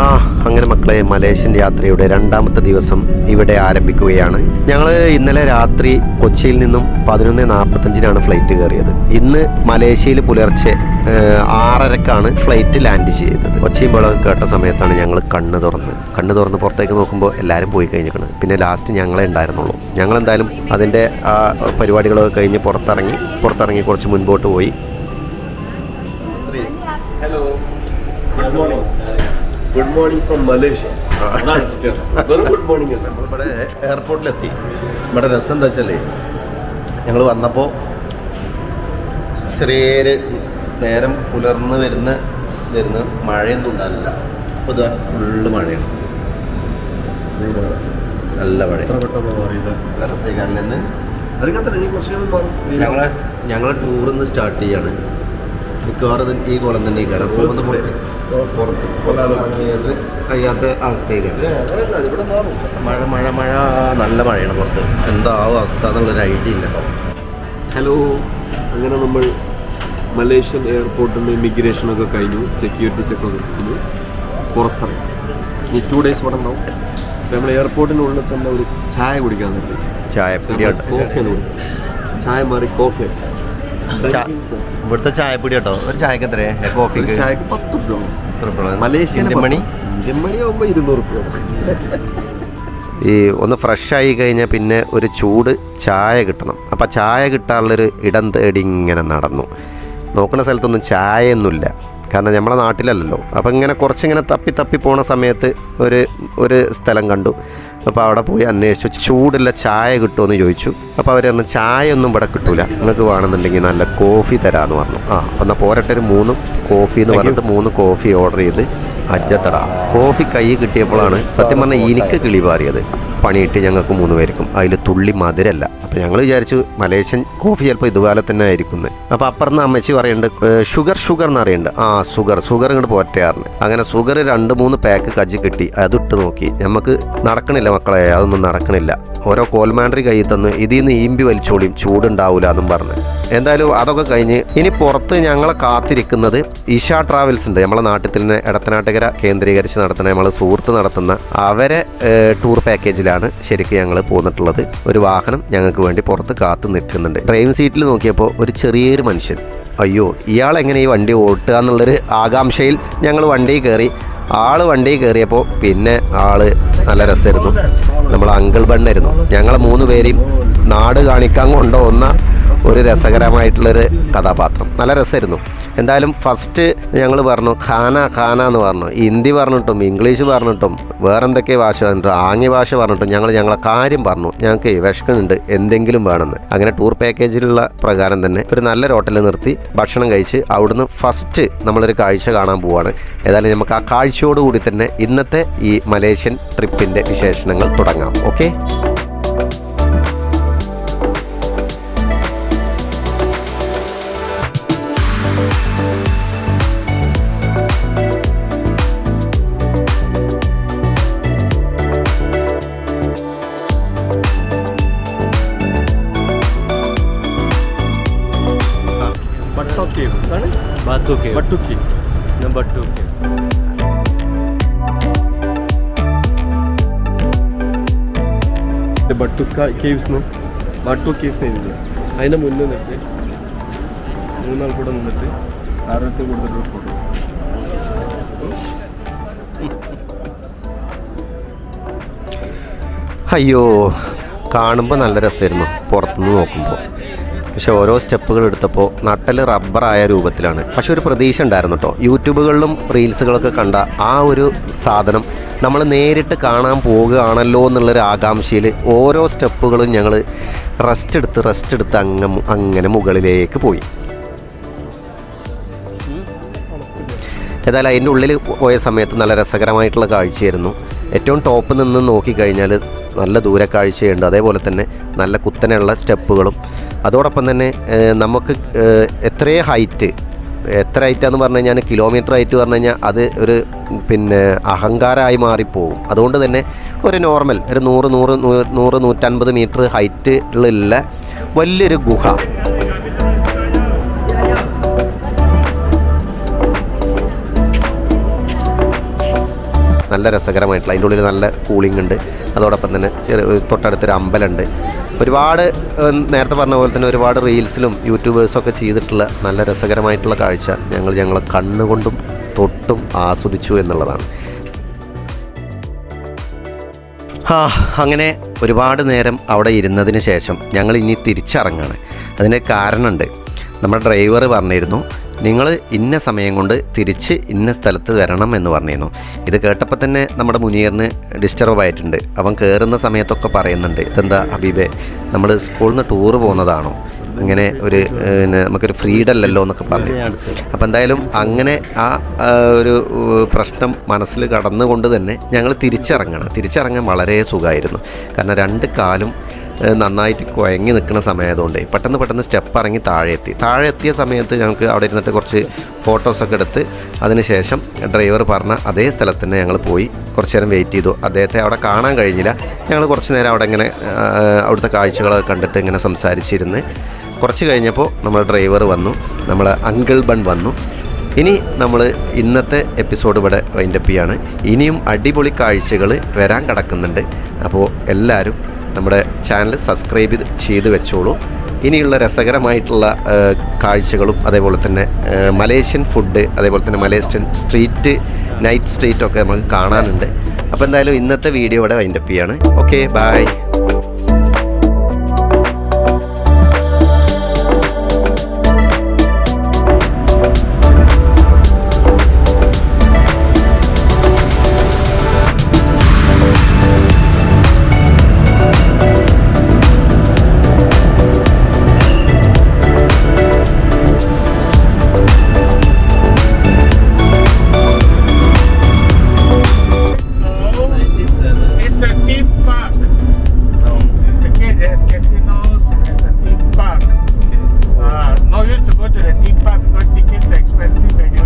ആ അങ്ങനെ മക്കളെ മലേഷ്യൻ യാത്രയുടെ രണ്ടാമത്തെ ദിവസം ഇവിടെ ആരംഭിക്കുകയാണ്. ഞങ്ങൾ ഇന്നലെ രാത്രി കൊച്ചിയിൽ നിന്നും പതിനൊന്ന് നാൽപ്പത്തഞ്ചിനാണ് ഫ്ലൈറ്റ് കയറിയത്. ഇന്ന് മലേഷ്യയിൽ പുലർച്ചെ ആറരക്കാണ് ഫ്ലൈറ്റ് ലാൻഡ് ചെയ്തത്. കൊച്ചിയും ബഹളവും കേട്ട സമയത്താണ് ഞങ്ങൾ കണ്ണ് തുറന്ന്. കണ്ണ് തുറന്ന് പുറത്തേക്ക് നോക്കുമ്പോൾ എല്ലാവരും പോയി കഴിഞ്ഞിരിക്കണം. പിന്നെ ലാസ്റ്റ് ഞങ്ങളെ ഉണ്ടായിരുന്നുള്ളൂ. ഞങ്ങൾ എന്തായാലും അതിന്റെ ആ പരിപാടികളൊക്കെ കഴിഞ്ഞ് പുറത്തിറങ്ങി പുറത്തിറങ്ങി കുറച്ച് മുൻപോട്ട് പോയി. Hello. Good morning. Morning from Malaysia Malaysia. Good morning. നമ്മൾ നമ്മളിവിടെ എയർപോർട്ടിലെത്തി ഇവിടെ രസം എന്താ വെച്ചാൽ ഞങ്ങൾ വന്നപ്പോൾ ചെറിയ നേരം പുലർന്ന് വരുന്ന വരുന്ന മഴയൊന്നും ഉണ്ടാവില്ല അപ്പോൾ ഇതാ ഫുള്ള് മഴയാണ്. നല്ല മഴ. നല്ല നേരം മാറും ഞങ്ങളെ ഞങ്ങളെ ടൂറിന്ന് സ്റ്റാർട്ട് ചെയ്യാണ്. മിക്കവാറും ഈ കുളം തന്നെ കാരണം ടൂറിന്ന് പുറത്ത് കഴിയാത്ത അവസ്ഥയിലാണ് മഴ മഴ മഴ നല്ല മഴയാണ് പുറത്ത്. എന്താവും അവസ്ഥ എന്നുള്ളൊരു ഐഡിയ ഇല്ല കേട്ടോ ഹലോ. അങ്ങനെ നമ്മൾ മലേഷ്യൻ എയർപോർട്ടിൽ നിന്ന് ഇമിഗ്രേഷൻ ഒക്കെ കഴിഞ്ഞു. സെക്യൂരിറ്റി ചെക്ക് ഒക്കെ കഴിഞ്ഞു. പുറത്തിറങ്ങി. ഇനി ടു ഡേയ്സ് ഇവിടെ ഉണ്ടാവും. നമ്മൾ എയർപോർട്ടിനുള്ളിൽ തന്നെ ഒരു ചായ കുടിക്കാൻ നിർത്തി. ചായ കോഫി ചായ മാറി കോഫി ഇവിടുത്തെ ചായപ്പൊടി കേട്ടോ. ഒരു ചായക്ക് എത്രയാ? കോഫി ചായക്ക് പത്ത് രൂപ? മലേഷ്യ മണി? മണി ആകുമ്പോൾ ഇരുന്നൂറ് രൂപ ഈ ഒന്ന് ഫ്രഷ് ആയി കഴിഞ്ഞാൽ പിന്നെ ഒരു ചൂട് ചായ കിട്ടണം. അപ്പം ചായ കിട്ടാനുള്ളൊരു ഇടം തേടി ഇങ്ങനെ നടന്നു. നോക്കുന്ന സ്ഥലത്തൊന്നും ചായയൊന്നുമില്ല. കാരണം നമ്മളെ നാട്ടിലല്ലല്ലോ. അപ്പോൾ ഇങ്ങനെ കുറച്ചിങ്ങനെ തപ്പി തപ്പി പോണ സമയത്ത് ഒരു ഒരു സ്ഥലം കണ്ടു. അപ്പോൾ അവിടെ പോയി അന്വേഷിച്ചു. ചൂടുള്ള ചായ കിട്ടുമെന്ന് ചോദിച്ചു. അപ്പോൾ അവർ പറഞ്ഞു ചായ ഒന്നും ഇവിടെ കിട്ടൂല. നിങ്ങൾക്ക് വേണമെന്നുണ്ടെങ്കിൽ നല്ല കോഫി തരാമെന്ന് പറഞ്ഞു. ആ എന്നാൽ പോരട്ടെ ഒരു മൂന്ന് കോഫി എന്ന് പറഞ്ഞിട്ട് മൂന്ന് കോഫി ഓർഡർ ചെയ്ത് അജ്ജത്തട കോഫി കൈ കിട്ടിയപ്പോഴാണ് സത്യം പറഞ്ഞാൽ എനിക്ക് കിളി പാറിയത്. പണിയിട്ട് ഞങ്ങൾക്ക് മൂന്ന് പേർക്കും. അതിൽ തുള്ളി മധുരല്ല. അപ്പോൾ ഞങ്ങൾ വിചാരിച്ചു മലേഷ്യൻ കോഫി ചിലപ്പോൾ ഇതുപോലെ തന്നെ ആയിരിക്കുന്നത് അപ്പോൾ നിന്ന് അമ്മച്ചി പറയുന്നുണ്ട് ഷുഗർ ഷുഗർ എന്ന് അറിയുന്നുണ്ട് ആ ഷുഗർ ഷുഗർ ഇങ്ങോട്ട് പോറ്റയാറിന് അങ്ങനെ ഷുഗർ രണ്ട് മൂന്ന് പാക്ക് കജ്ജി കിട്ടി അതിട്ട് നോക്കി. നമുക്ക് നടക്കണില്ല മക്കളെ അതൊന്നും നടക്കണില്ല. ഓരോ കോൽമാൻഡറി കയ്യിൽ തന്ന് ഇതിൽ നിന്ന് ഈമ്പി വലിച്ചോളിയും ചൂടുണ്ടാവില്ല എന്നും പറഞ്ഞ്. എന്തായാലും അതൊക്കെ കഴിഞ്ഞ് ഇനി പുറത്ത് ഞങ്ങളെ കാത്തിരിക്കുന്നത് ഇഷ ട്രാവൽസ് ഉണ്ട്. നമ്മളെ നാട്ടിൽ തന്നെ ഇടത്തനാട്ടുകര കേന്ദ്രീകരിച്ച് നടത്തുന്ന നമ്മൾ സുഹൃത്ത് നടത്തുന്ന അവരെ ടൂർ പാക്കേജിലാണ് ശരിക്കും ഞങ്ങൾ പോന്നിട്ടുള്ളത്. ഒരു വാഹനം ഞങ്ങൾക്ക് വേണ്ടി പുറത്ത് കാത്തു നിൽക്കുന്നുണ്ട്. ഡ്രൈവിംഗ് സീറ്റിൽ നോക്കിയപ്പോൾ ഒരു ചെറിയൊരു മനുഷ്യൻ. അയ്യോ ഇയാൾ എങ്ങനെ ഈ വണ്ടി ഓട്ടുക എന്നുള്ളൊരു ആകാംക്ഷയിൽ ഞങ്ങൾ വണ്ടിയിൽ കയറി. ആൾ വണ്ടിയിൽ കയറിയപ്പോൾ പിന്നെ ആൾ നല്ല രസമായിരുന്നു. നമ്മൾ അങ്കിൾ ബണ്ണായിരുന്നു. ഞങ്ങളെ മൂന്ന് പേരെയും നാട് കാണിക്കാൻ കൊണ്ടുവന്ന ഒരു രസകരമായിട്ടുള്ളൊരു കഥാപാത്രം. നല്ല രസമായിരുന്നു. എന്തായാലും ഫസ്റ്റ് ഞങ്ങൾ പറഞ്ഞു ഖാന ഖാന എന്ന് പറഞ്ഞു. ഹിന്ദി പറഞ്ഞിട്ടും ഇംഗ്ലീഷ് പറഞ്ഞിട്ടും വേറെന്തൊക്കെ ഭാഷ പറഞ്ഞിട്ടും ആംഗ്യ ഭാഷ പറഞ്ഞിട്ടും ഞങ്ങൾ ഞങ്ങളെ കാര്യം പറഞ്ഞു. ഞങ്ങൾക്ക് വിഷക്കുന്നുണ്ട് എന്തെങ്കിലും വേണമെന്ന്. അങ്ങനെ ടൂർ പാക്കേജിലുള്ള പ്രകാരം തന്നെ ഒരു നല്ലൊരു ഹോട്ടലിൽ നിർത്തി ഭക്ഷണം കഴിച്ച് അവിടുന്ന് ഫസ്റ്റ് നമ്മളൊരു കാഴ്ച കാണാൻ പോവാണ്. ഏതായാലും നമുക്ക് ആ കാഴ്ചയോടുകൂടി തന്നെ ഇന്നത്തെ ഈ മലേഷ്യൻ ട്രിപ്പിന്റെ വിശേഷണങ്ങൾ തുടങ്ങാം. ഓക്കെ ബട്ടോ കേവ് എന്താണ് Batu Cave. Batu cave Number two cave. ബട്ടുക്ക caves ബട്ടു caves എഴുതില്ല അതിൻ്റെ മുന്നിൽ നിന്നിട്ട് മൂന്നാൾ കൂടെ നിന്നിട്ട് ആരോഗ്യത്തിൽ കൊടുത്തിട്ടുള്ള ഫോട്ടോ അയ്യോ കാണുമ്പോൾ നല്ല രസമായിരുന്നു പുറത്തുനിന്ന് നോക്കുമ്പോൾ പക്ഷെ ഓരോ സ്റ്റെപ്പുകൾ എടുത്തപ്പോൾ നട്ടൽ റബ്ബറായ രൂപത്തിലാണ്. പക്ഷെ ഒരു പ്രതീക്ഷ ഉണ്ടായിരുന്നു കേട്ടോ യൂട്യൂബുകളിലും റീൽസുകളൊക്കെ കണ്ട ആ ഒരു സാധനം നമ്മൾ നേരിട്ട് കാണാൻ പോകുകയാണല്ലോ എന്നുള്ളൊരു ആകാംക്ഷയിൽ ഓരോ സ്റ്റെപ്പുകളും ഞങ്ങൾ റെസ്റ്റ് എടുത്ത് റെസ്റ്റ് എടുത്ത് അങ്ങ് അങ്ങനെ മുകളിലേക്ക് പോയി. ഏതായാലും അതിന്റെ ഉള്ളിൽ പോയ സമയത്ത് നല്ല രസകരമായിട്ടുള്ള കാഴ്ചയായിരുന്നു. ഏറ്റവും ടോപ്പ് നിന്ന് നോക്കിക്കഴിഞ്ഞാൽ നല്ല ദൂരക്കാഴ്ചയുണ്ട്. അതേപോലെ തന്നെ നല്ല കുത്തനെയുള്ള സ്റ്റെപ്പുകളും. അതോടൊപ്പം തന്നെ നമുക്ക് എത്രയേ ഹൈറ്റ് എത്ര ഹൈറ്റാന്ന് പറഞ്ഞു കഴിഞ്ഞാൽ കിലോമീറ്റർ ഹൈറ്റ് പറഞ്ഞു കഴിഞ്ഞാൽ അത് ഒരു പിന്നെ അഹങ്കാരമായി മാറിപ്പോകും അതുകൊണ്ട് തന്നെ ഒരു നോർമൽ ഒരു നൂറ് നൂറ് നൂറ് നൂറ്റൻപത് മീറ്റർ ഹൈറ്റിലുള്ള വലിയൊരു ഗുഹ. നല്ല രസകരമായിട്ടുള്ള അതിന്റെ ഉള്ളിൽ നല്ല കൂളിംഗ് ഉണ്ട്. അതോടൊപ്പം തന്നെ ചെറിയ തൊട്ടടുത്തൊരു അമ്പലമുണ്ട്. ഒരുപാട് നേരത്തെ പറഞ്ഞ പോലെ തന്നെ ഒരുപാട് റീൽസിലും യൂട്യൂബേഴ്സൊക്കെ ചെയ്തിട്ടുള്ള നല്ല രസകരമായിട്ടുള്ള കാഴ്ച ഞങ്ങൾ ഞങ്ങളെ കണ്ണുകൊണ്ടും തൊട്ടും ആസ്വദിച്ചു എന്നുള്ളതാണ്. ആ അങ്ങനെ ഒരുപാട് നേരം അവിടെ ഇരുന്നതിന് ശേഷം ഞങ്ങൾ ഇനി തിരിച്ചിറങ്ങാണ്. അതിന് കാരണമുണ്ട്. നമ്മുടെ ഡ്രൈവർ പറഞ്ഞിരുന്നു നിങ്ങൾ ഇന്ന സമയം കൊണ്ട് തിരിച്ച് ഇന്ന സ്ഥലത്ത് വരണം എന്ന് പറഞ്ഞിരുന്നു. ഇത് കേട്ടപ്പോൾ തന്നെ നമ്മുടെ മുനീറിന് ഡിസ്റ്റർബ് ആയിട്ടുണ്ട്. അവൻ കയറുന്ന സമയത്തൊക്കെ പറയുന്നുണ്ട് ഇതെന്താ ഹബീബെ നമ്മൾ സ്കൂളിൽ നിന്ന് ടൂറ് പോകുന്നതാണോ? ഇങ്ങനെ ഒരു നമുക്കൊരു ഫ്രീഡം അല്ലല്ലോ എന്നൊക്കെ പറഞ്ഞു. അപ്പോൾ എന്തായാലും അങ്ങനെ ആ ഒരു പ്രശ്നം മനസ്സിൽ കടന്നുകൊണ്ട് തന്നെ ഞങ്ങൾ തിരിച്ചിറങ്ങണം. തിരിച്ചിറങ്ങാൻ വളരെ സുഖമായിരുന്നു. കാരണം രണ്ട് കാലും നന്നായിട്ട് കുഴങ്ങി നിൽക്കുന്ന സമയമായതുകൊണ്ട് പെട്ടെന്ന് പെട്ടെന്ന് സ്റ്റെപ്പ് ഇറങ്ങി താഴെ എത്തി താഴെ എത്തിയ സമയത്ത് ഞങ്ങൾക്ക് അവിടെ ഇരുന്നിട്ട് കുറച്ച് ഫോട്ടോസൊക്കെ എടുത്ത് അതിനുശേഷം ഡ്രൈവർ പറഞ്ഞ അതേ സ്ഥലത്ത് തന്നെ ഞങ്ങൾ പോയി. കുറച്ച് നേരം വെയിറ്റ് ചെയ്തു. അദ്ദേഹത്തെ അവിടെ കാണാൻ കഴിഞ്ഞില്ല. ഞങ്ങൾ കുറച്ച് നേരം അവിടെ ഇങ്ങനെ അവിടുത്തെ കാഴ്ചകളൊക്കെ കണ്ടിട്ട് ഇങ്ങനെ സംസാരിച്ചിരുന്ന് കുറച്ച് കഴിഞ്ഞപ്പോൾ നമ്മുടെ ഡ്രൈവർ വന്നു. നമ്മുടെ അങ്കിൾ ബൺ വന്നു. ഇനി നമ്മൾ ഇന്നത്തെ എപ്പിസോഡ് ഇവിടെ വൈൻഡപ്പ് ചെയ്യാണ്. ഇനിയും അടിപൊളി കാഴ്ചകൾ വരാൻ കിടക്കുന്നുണ്ട്. അപ്പോൾ എല്ലാവരും നമ്മുടെ ചാനൽ സബ്സ്ക്രൈബ് ചെയ്ത് വെച്ചോളൂ. ഇനിയുള്ള രസകരമായിട്ടുള്ള കാഴ്ചകളും അതേപോലെ തന്നെ മലേഷ്യൻ ഫുഡ് അതേപോലെ തന്നെ മലേഷ്യൻ സ്ട്രീറ്റ് നൈറ്റ് സ്ട്രീറ്റ് ഒക്കെ നമുക്ക് കാണാനുണ്ട്. അപ്പോൾ എന്തായാലും ഇന്നത്തെ വീഡിയോ ഇവിടെ വൈൻഡപ്പ് ചെയ്യാണ്. Okay bye casinos, there's a theme park. Okay. Uh, to go to the theme park because tickets are expensive